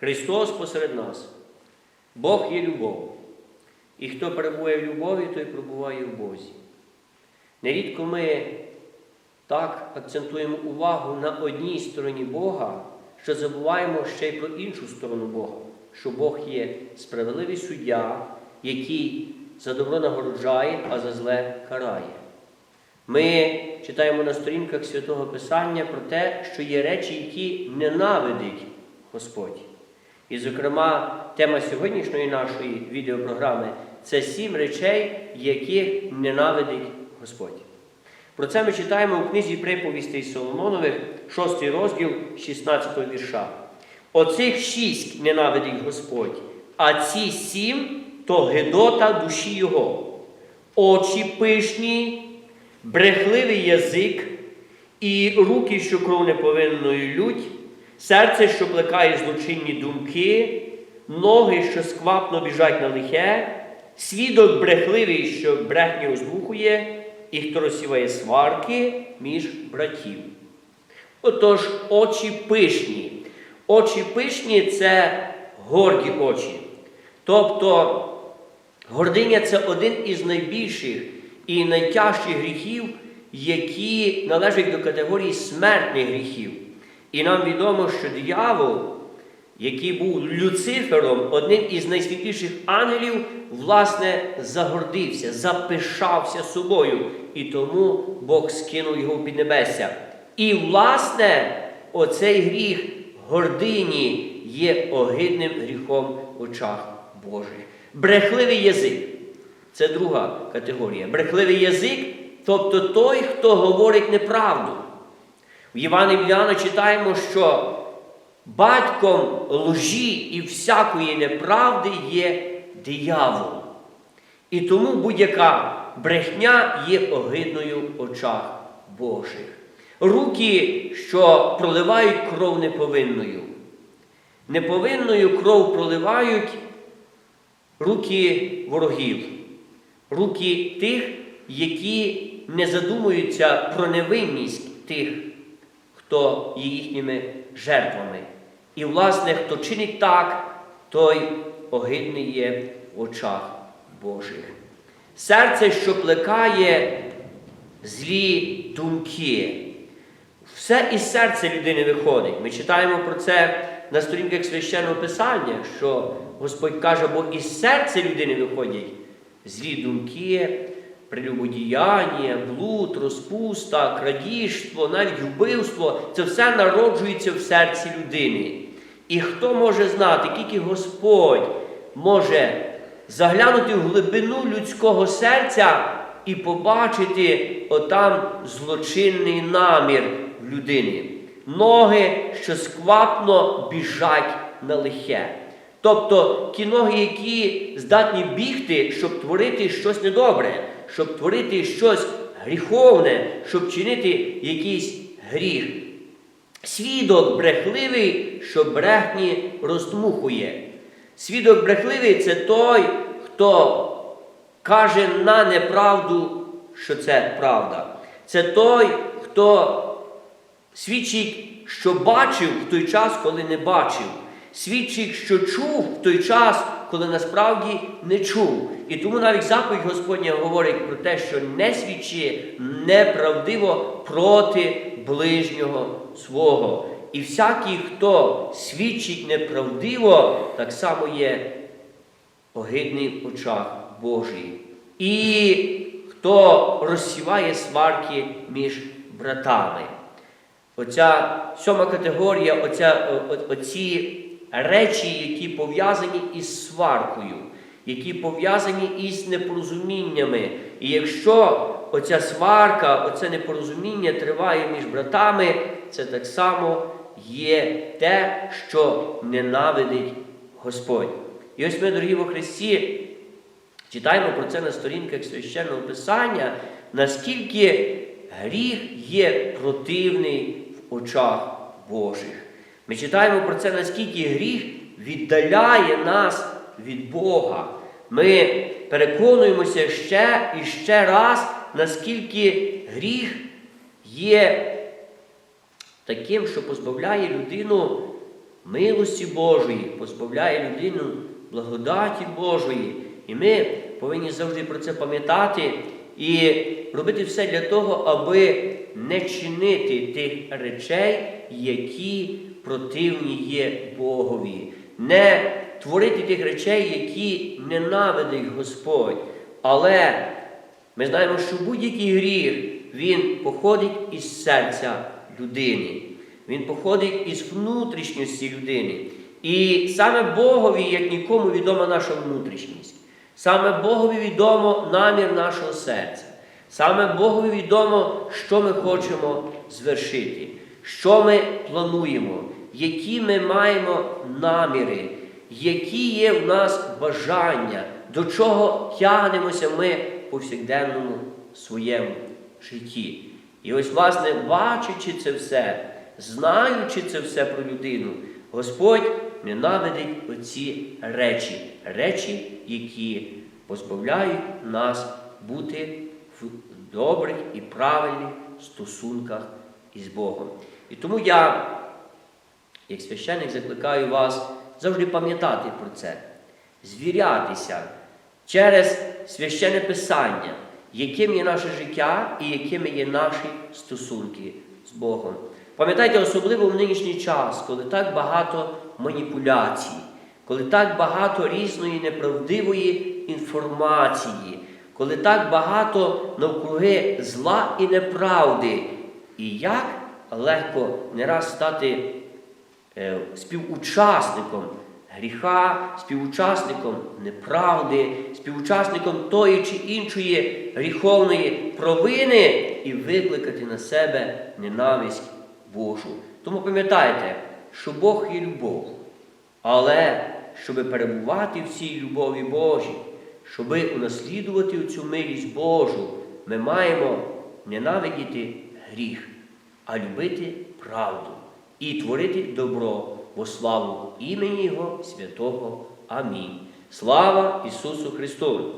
Христос посеред нас. Бог є любов. І хто перебуває в любові, той перебуває в Бозі. Нерідко ми так акцентуємо увагу на одній стороні Бога, що забуваємо ще й про іншу сторону Бога, що Бог є справедливий суддя, який за добро нагороджає, а за зле карає. Ми читаємо на сторінках Святого Писання про те, що є речі, які ненавидить Господь. І, зокрема, тема сьогоднішньої нашої відеопрограми це сім речей, яких ненавидить Господь. Про це ми читаємо у книзі приповістей Соломонових, 6 розділ 16 вірша. Оцих шість ненавидить Господь, а ці сім то гидота душі Його, очі пишні, брехливий язик і руки, що кров неповинною лють, серце, що плекає злочинні думки, ноги, що сквапно біжать на лихе, свідок брехливий, що брехню оздухує, і хто розсіває сварки між братів. Отож, очі пишні. Очі пишні це горді очі. Тобто гординя це один із найбільших і найтяжчих гріхів, які належать до категорії смертних гріхів. І нам відомо, що диявол, який був Люцифером, одним із найсвітліших ангелів, власне, загордився, запишався собою, і тому Бог скинув його в піднебесся. І, власне, оцей гріх гордині є огидним гріхом в очах Божих. Брехливий язик це друга категорія. Брехливий язик, тобто той, хто говорить неправду. В Івана Іоанна читаємо, що батьком лжі і всякої неправди є диявол. І тому будь-яка брехня є огидною в очах Божих. Руки, що проливають кров неповинною. Неповинною кров проливають руки ворогів, руки тих, які не задумуються про невинність тих, хто є їхніми жертвами. І, власне, хто чинить так, той огидний є в очах Божих. Серце, що плекає злі думки. Все із серця людини виходить. Ми читаємо про це на сторінках священного Писання, що Господь каже, бо із серця людини виходять злі думки, прелюбодіяння, блуд, розпуста, крадіжство, навіть вбивство це все народжується в серці людини. І хто може знати, тільки Господь може заглянути в глибину людського серця і побачити отам злочинний намір в людині. Ноги, що сквапно біжать на лихе. Тобто ті ноги, які здатні бігти, щоб творити щось недобре, щоб творити щось гріховне, щоб чинити якийсь гріх. Свідок брехливий, що брехні роздмухує. Свідок брехливий це той, хто каже на неправду, що це правда. Це той, хто свідчить, що бачив в той час, коли не бачив. Свідчить, що чув в той час, коли насправді не чув. І тому навіть заповідь Господня говорить про те, що не свідчи неправдиво проти ближнього свого. І всякий, хто свідчить неправдиво, так само є огидний в очах Божий. І хто розсіває сварки між братами. Оця сьома категорія, оця, о, оці речі, які пов'язані із сваркою, які пов'язані із непорозуміннями. І якщо оця сварка, оце непорозуміння триває між братами, це так само є те, що ненавидить Господь. І ось ми, дорогі во Христі, читаємо про це на сторінках священного Писання, наскільки гріх є противний в очах Божих. Ми читаємо про це, наскільки гріх віддаляє нас від Бога. Ми переконуємося ще і ще раз, наскільки гріх є таким, що позбавляє людину милості Божої, позбавляє людину благодаті Божої. І ми повинні завжди про це пам'ятати і робити все для того, аби не чинити тих речей, які противні є Богові, не творити тих речей, які ненавидить Господь. Але ми знаємо, що будь-який гріх він походить із серця людини. Він походить із внутрішньості людини. І саме Богові, як нікому, відома наша внутрішність. Саме Богові відомо намір нашого серця. Саме Богові відомо, що ми хочемо звершити, що ми плануємо, які ми маємо наміри, які є в нас бажання, до чого тягнемося ми в повсякденному своєму житті. І ось, власне, бачачи це все, знаючи це все про людину, Господь ненавидить оці речі, речі, які позбавляють нас бути в добрих і правильних стосунках із Богом. І тому я, як священник, закликаю вас завжди пам'ятати про це, звірятися через священне писання, яким є наше життя і якими є наші стосунки з Богом. Пам'ятайте, особливо в нинішній час, коли так багато маніпуляцій, коли так багато різної неправдивої інформації, коли так багато навкруги зла і неправди, і як легко не раз стати е, співучасником гріха, співучасником неправди, співучасником тої чи іншої гріховної провини і викликати на себе ненависть Божу. Тому пам'ятайте, що Бог є любов, але щоб перебувати в цій любові Божій, щоб унаслідувати цю милість Божу, ми маємо ненавидіти гріх, а любити правду і творити добро во славу імені Його святого. Амінь. Слава Ісусу Христу!